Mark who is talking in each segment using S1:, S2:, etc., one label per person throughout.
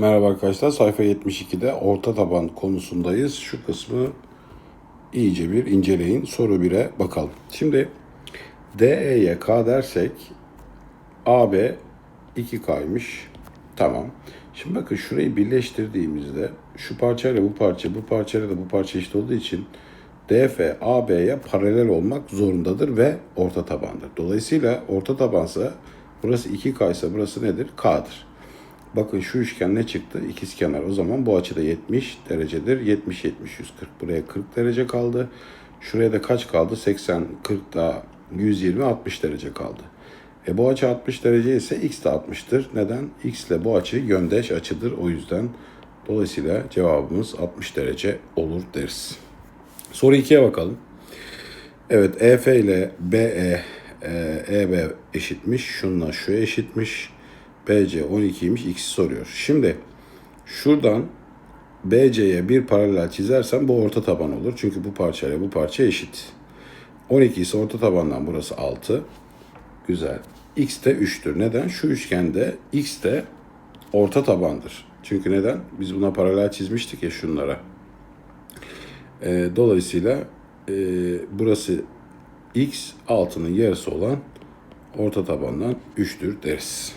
S1: Merhaba arkadaşlar. Sayfa 72'de orta taban konusundayız. Şu kısmı iyice bir inceleyin. Soru 1'e bakalım. Şimdi DE'ye K dersek AB 2K'ymış. Tamam. Şimdi bakın şurayı birleştirdiğimizde şu parçayla bu parça, bu parçayla da bu parça eşit olduğu için DF AB'ye paralel olmak zorundadır ve orta tabandır. Dolayısıyla orta tabansa burası 2K ise burası nedir? K'dır. Bakın şu üçgen ne çıktı? İkizkenar. O zaman bu açıda 70 derecedir. 70 70 140. Buraya 40 derece kaldı. Şuraya da kaç kaldı? 80 40 daha 120 60 derece kaldı. E bu açı 60 derece ise x de 60'tır. Neden? X ile bu açı yöndeş açıdır. O yüzden dolayısıyla cevabımız 60 derece olur deriz. Soru 2'ye bakalım. Evet EF ile BE e, EB eşitmiş. Şununla şu eşitmiş. BC 12'ymiş. X'i soruyor. Şimdi şuradan BC'ye bir paralel çizersem bu orta taban olur. Çünkü bu parçayla bu parça eşit. 12 ise orta tabandan burası 6. Güzel. X de 3'tür. Neden? Şu üçgende X de orta tabandır. Çünkü neden? Biz buna paralel çizmiştik ya şunlara. Ee, dolayısıyla e, burası X altının yarısı olan orta tabandan 3'tür deriz.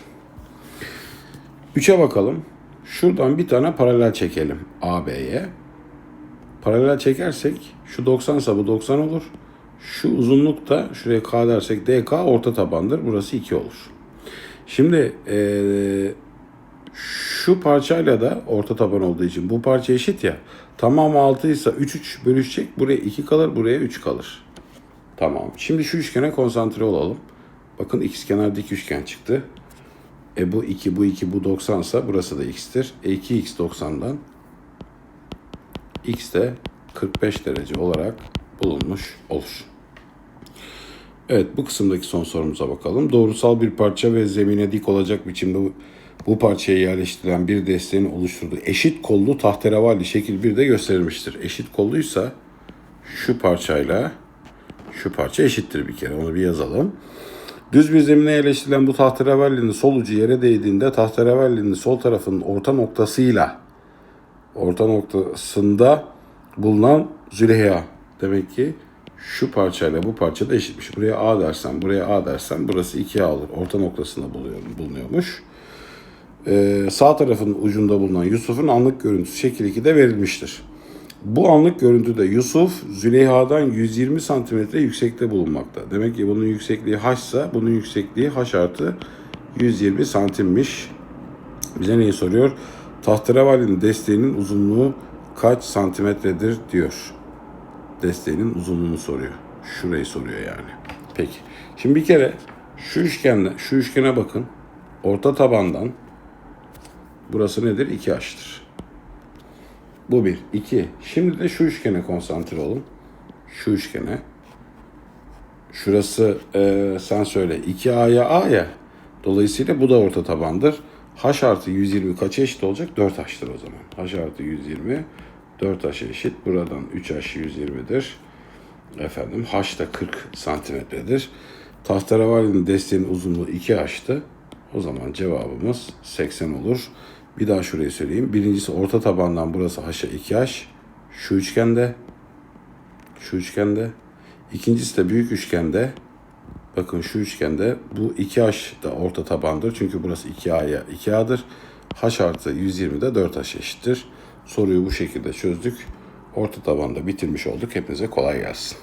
S1: 3'e bakalım. Şuradan bir tane paralel çekelim AB'ye. Paralel çekersek şu 90 ise bu 90 olur. Şu uzunluk da şuraya K dersek DK orta tabandır. Burası 2 olur. Şimdi eee, şu parçayla da orta taban olduğu için bu parça eşit ya. Tamamı 6 ise 3 3 bölüşecek. Buraya 2 kalır, buraya 3 kalır. Tamam. Şimdi şu üçgene konsantre olalım. Bakın ikizkenar dik üçgen çıktı. E bu 2, bu 2, bu 90 ise burası da x'tir. E 2x 90'dan x de 45 derece olarak bulunmuş olur. Evet bu kısımdaki son sorumuza bakalım. Doğrusal bir parça ve zemine dik olacak biçimde bu, parçaya yerleştirilen bir desteğin oluşturduğu eşit kollu tahterevalli şekil bir de gösterilmiştir. Eşit kolluysa şu parçayla şu parça eşittir bir kere onu bir yazalım. Düz bir zemine yerleştirilen bu tahterevallinin sol ucu yere değdiğinde tahterevallinin sol tarafının orta noktasıyla orta noktasında bulunan Züleyha demek ki şu parçayla bu parça da eşitmiş. Buraya A dersen, buraya A dersen burası 2A olur. Orta noktasında bulunuyormuş. Ee, sağ tarafın ucunda bulunan Yusuf'un anlık görüntüsü şekil 2'de verilmiştir. Bu anlık görüntüde Yusuf Züleyha'dan 120 santimetre yüksekte bulunmakta. Demek ki bunun yüksekliği h ise bunun yüksekliği h artı 120 santimmiş. Bize neyi soruyor? Tahterevalinin desteğinin uzunluğu kaç santimetredir diyor. Desteğinin uzunluğunu soruyor. Şurayı soruyor yani. Peki. Şimdi bir kere şu üçgenle şu üçgene bakın. Orta tabandan burası nedir? 2h'tır. Bu bir. iki. Şimdi de şu üçgene konsantre olun. Şu üçgene. Şurası e, sen söyle 2A'ya A ya. Dolayısıyla bu da orta tabandır. H artı 120 kaça eşit olacak? 4H'tır o zaman. H artı 120 4H eşit. Buradan 3H 120'dir. Efendim H da 40 santimetredir. Tahterevalinin desteğinin uzunluğu 2H'tı. O zaman cevabımız 80 olur. Bir daha şurayı söyleyeyim. Birincisi orta tabandan burası H'a 2H. Şu üçgende. Şu üçgende. İkincisi de büyük üçgende. Bakın şu üçgende bu 2H da orta tabandır. Çünkü burası 2A'ya 2A'dır. H artı 120 de 4H eşittir. Soruyu bu şekilde çözdük. Orta tabanda bitirmiş olduk. Hepinize kolay gelsin.